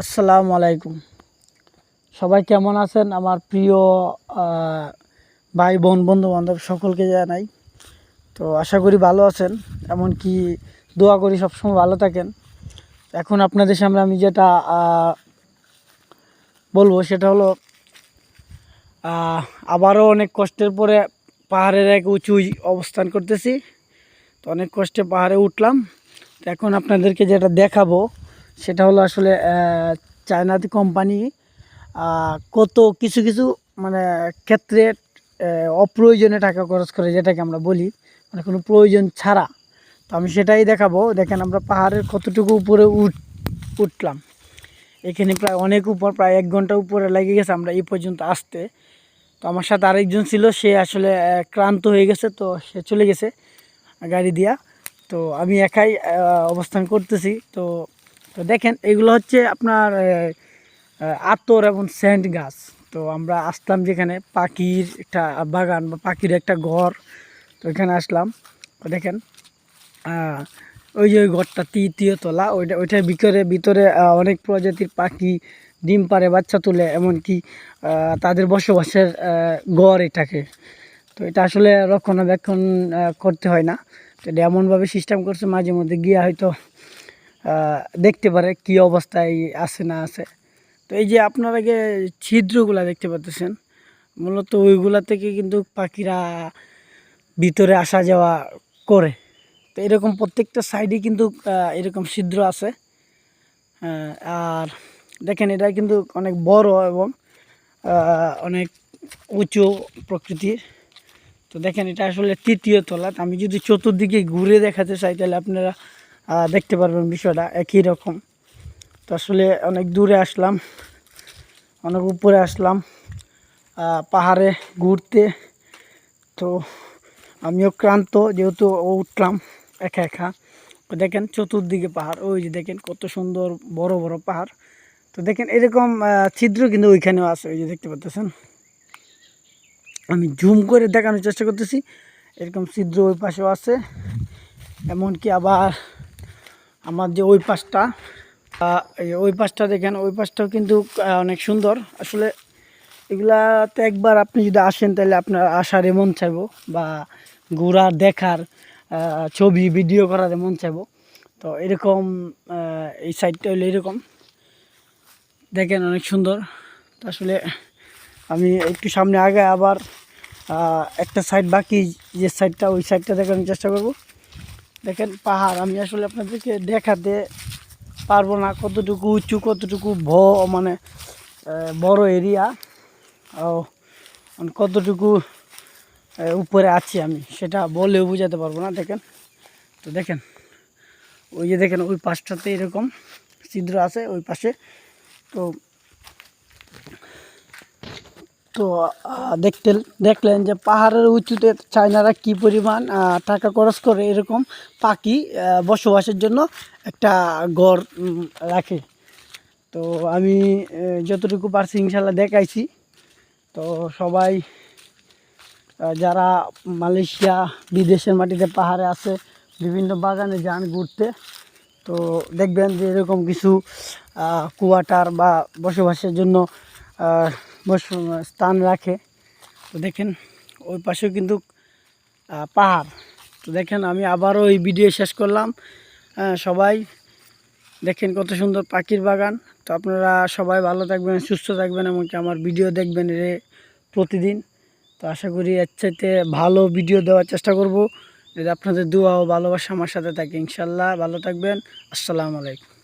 আসসালামু আলাইকুম। সবাই কেমন আছেন? আমার প্রিয় ভাই, বোন বন্ধু বান্ধব সকলকে জানাই। তো আশা করি ভালো আছেন, এমনকি দোয়া করি সবসময় ভালো থাকেন। এখন আপনাদের সামনে আমি যেটা বলব সেটা হলো আবারও অনেক কষ্টের পরে পাহাড়ের এক উঁচু অবস্থান করতেছি। তো অনেক কষ্টে পাহাড়ে উঠলাম। তো এখন আপনাদেরকে যেটা দেখাবো সেটা হলো আসলে চায়নাতে কোম্পানি কত কিছু কিছু মানে ক্ষেত্রে অপ্রয়োজনে টাকা খরচ করে যেটাকে আমরা বলি মানে কোনো প্রয়োজন ছাড়া। তো আমি সেটাই দেখাবো। দেখেন আমরা পাহাড়ের কতটুকু উপরে উঠ, উঠলাম। এখানে প্রায় অনেক উপর, প্রায় এক ঘণ্টা উপরে লেগে গেছে আমরা এই পর্যন্ত আসতে। তো আমার সাথে আরেকজন ছিল, সে আসলে ক্লান্ত হয়ে গেছে, তো সে চলে গেছে গাড়ি দিয়া। তো আমি একাই অবস্থান করতেছি। তো তো দেখেন, এগুলো হচ্ছে আপনার আতর এবং স্যান্ড গাছ। তো আমরা আসলাম যেখানে পাখির একটা বাগান বা পাখির একটা ঘর। তো এখানে আসলাম। তো দেখেন ওই যে ওই ঘরটা, তৃতীয় তলা। ওইটা, ওইটার ভিতরে ভিতরে অনেক প্রজাতির পাখি, ডিম পারে বাচ্চা তুলে, এমনকি তাদের বসবাসের ঘর এটাকে। তো এটা আসলে রক্ষণাবেক্ষণ করতে হয় না। তো এটা এমনভাবে সিস্টেম করছে মাঝে মধ্যে গিয়ে হয়তো দেখতে পারে কি অবস্থায় আছে না আছে। তো এই যে আপনারা যে ছিদ্রগুলা দেখতে পাচ্ছেন, মূলত ওইগুলা থেকে কিন্তু পাখিরা ভিতরে আসা যাওয়া করে। তো এরকম প্রত্যেকটা সাইডে কিন্তু এরকম ছিদ্র আছে। আর দেখেন, এটা কিন্তু অনেক বড় এবং অনেক উঁচু প্রকৃতির। তো দেখেন, এটা আসলে তৃতীয় তলা। আমি যদি চতুর্দিকে ঘুরে দেখাতে চাই, তাহলে আপনারা দেখতে পারবেন বিষয়টা একই রকম। তো আসলে অনেক দূরে আসলাম, অনেক উপরে আসলাম পাহাড়ে ঘুরতে। তো আমিও ক্লান্ত, যেহেতু উঠলাম একা একা। দেখেন চতুর্দিকে পাহাড়, ওই যে দেখেন কত সুন্দর বড় বড় পাহাড়। তো দেখেন এরকম ছিদ্র কিন্তু ওইখানেও আছে, ওই যে দেখতে পাচ্ছেন। আমি জুম করে দেখানোর চেষ্টা করতেছি, এরকম ছিদ্র ওই পাশেও আছে, এমনকি আবার আমার যে ওই পাশটা ওই পাশটা দেখেন, ওই পাশটাও কিন্তু অনেক সুন্দর। আসলে এগুলাতে একবার আপনি যদি আসেন, তাহলে আপনার আসার মন চাইব, বা ঘোরার, দেখার ছবি, ভিডিও করার মন চাইব। তো এরকম এই সাইডটা হলো এরকম। দেখেন অনেক সুন্দর। আসলে আমি একটু সামনে আগে আবার একটা সাইড বাকি, যে সাইডটা, ওই সাইডটা দেখানোর চেষ্টা করব। দেখেন পাহাড়, আমি আসলে আপনাদেরকে দেখাতে পারব না কতটুকু উঁচু, কতটুকু ভ মানে বড় এরিয়া ও মানে কতটুকু উপরে আছি আমি, সেটা বলেও বোঝাতে পারব না, দেখেন। তো দেখেন, ওই যে দেখেন, ওই পাশটাতে এরকম ছিদ্র আছে, ওই পাশে। তো তো দেখতে, দেখলেন যে পাহাড়ের উঁচুতে চায়নারা কি পরিমাণ টাকা খরচ করে এরকম পাখি বসবাসের জন্য একটা ঘর রাখে। তো আমি যতটুকু পারছি ইনশাল্লাহ দেখাইছি। তো সবাই যারা মালয়েশিয়া, বিদেশের মাটিতে পাহাড়ে আছে, বিভিন্ন বাগানে যান ঘুরতে, তো দেখবেন যে এরকম কিছু কোয়ার্টার বা বসবাসের জন্য স্থান রাখে। তো দেখেন ওই পাশেও কিন্তু পাহাড়। তো দেখেন আমি আবারও এই ভিডিও শেষ করলাম। আহ, সবাই দেখেন কত সুন্দর পাখির বাগান। তো আপনারা সবাই ভালো থাকবেন সুস্থ থাকবেন এমনকি আমার ভিডিও দেখবেন রে প্রতিদিন। তো আশা করি এর চাইতে ভালো ভিডিও দেওয়ার চেষ্টা করব। যদি আপনাদের দোয়া ও ভালোবাসা আমার সাথে থাকে ইনশাল্লাহ। ভালো থাকবেন। আসসালামু আলাইকুম।